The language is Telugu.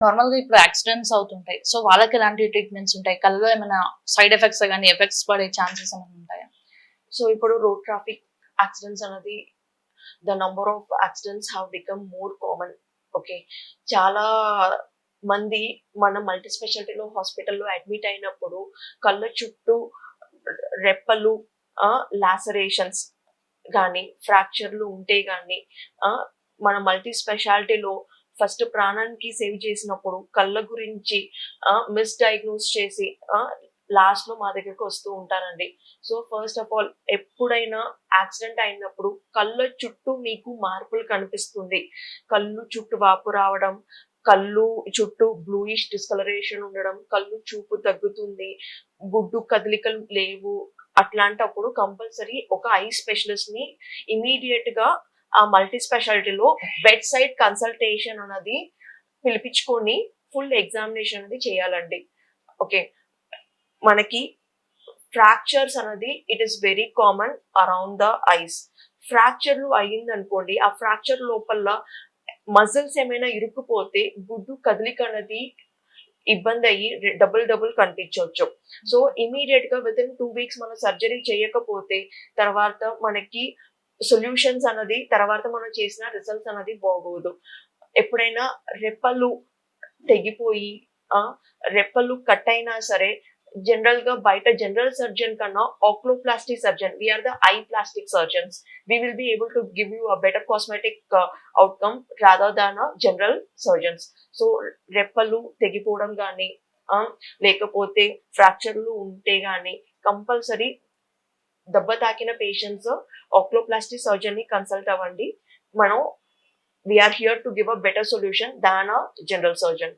నార్మల్గా ఇప్పుడు యాక్సిడెంట్స్ అవుతుంటాయి. సో వాళ్ళకి ఎలాంటి ట్రీట్మెంట్స్ ఉంటాయి? కళ్ళలో ఏమైనా సైడ్ ఎఫెక్ట్స్ కానీ ఎఫెక్ట్స్ పడే ఛాన్సెస్ ఏమైనా ఉంటాయా? సో ఇప్పుడు రోడ్ ట్రాఫిక్ యాక్సిడెంట్స్ అనేది the number of accidents have become more common. Okay? చాలా మంది మన మల్టీ స్పెషాలిటీలో హాస్పిటల్లో అడ్మిట్ అయినప్పుడు కళ్ళ చుట్టూ రెప్పలు లాసరేషన్స్ కానీ ఫ్రాక్చర్లు ఉంటే కానీ మన మల్టీ స్పెషాలిటీలో ఫస్ట్ ప్రాణానికి సేవ్ చేసినప్పుడు కళ్ళ గురించి మిస్డయాగ్నోస్ చేసి లాస్ట్లో మా దగ్గరకు వస్తూ ఉంటారండి. సో ఫస్ట్ ఆఫ్ ఆల్ ఎప్పుడైనా యాక్సిడెంట్ అయినప్పుడు కళ్ళ చుట్టూ మీకు మార్పులు కనిపిస్తుంది. కళ్ళు చుట్టూ వాపు రావడం కళ్ళు చుట్టూ బ్లూయిష్ డిస్కలరేషన్ ఉండడం కళ్ళు చూపు తగ్గుతుంది గుడ్డు కదలికలు లేవు అట్లాంటప్పుడు కంపల్సరీ ఒక ఐ స్పెషలిస్ట్ని ఇమీడియట్గా ఆ మల్టీ స్పెషాలిటీలో బెడ్ సైడ్ కన్సల్టేషన్ అనేది పిలిపించుకొని ఫుల్ ఎగ్జామినేషన్ అనేది చేయాలండి. ఓకే మనకి ఫ్రాక్చర్స్ అనేది it is very common around the eyes ఫ్రాక్చర్లు అయ్యింది అనుకోండి ఆ ఫ్రాక్చర్ లోపల మజిల్స్ ఏమైనా ఇరుక్కుపోతే గుడ్డు కదలిక అనేది ఇబ్బంది అయ్యి డబుల్ డబుల్ కనిపించవచ్చు. సో ఇమీడియట్గా విత్ ఇన్ టూ వీక్స్ మనం సర్జరీ చేయకపోతే తర్వాత మనకి సొల్యూషన్స్ అన్నది తర్వాత మనం చేసిన రిజల్ట్స్ అనేది బాగోదు. ఎప్పుడైనా రెప్పలు తెగిపోయి రెప్పలు కట్ అయినా సరే జనరల్గా బయట జనరల్ సర్జన్ కన్నా oculoplastic surgeon we're the eye plastic surgeons we will be able to give you a better cosmetic outcome rather than general surgeons so రెప్పలు తెగిపోవడం కానీ లేకపోతే ఫ్రాక్చర్లు ఉంటే కానీ కంపల్సరీ దెబ్బ తాకిన పేషెంట్స్ ఆక్లోప్లాస్టిక్ సర్జన్ని కన్సల్ట్ అవ్వండి. మనం we're here to give a better solution than a general surgeon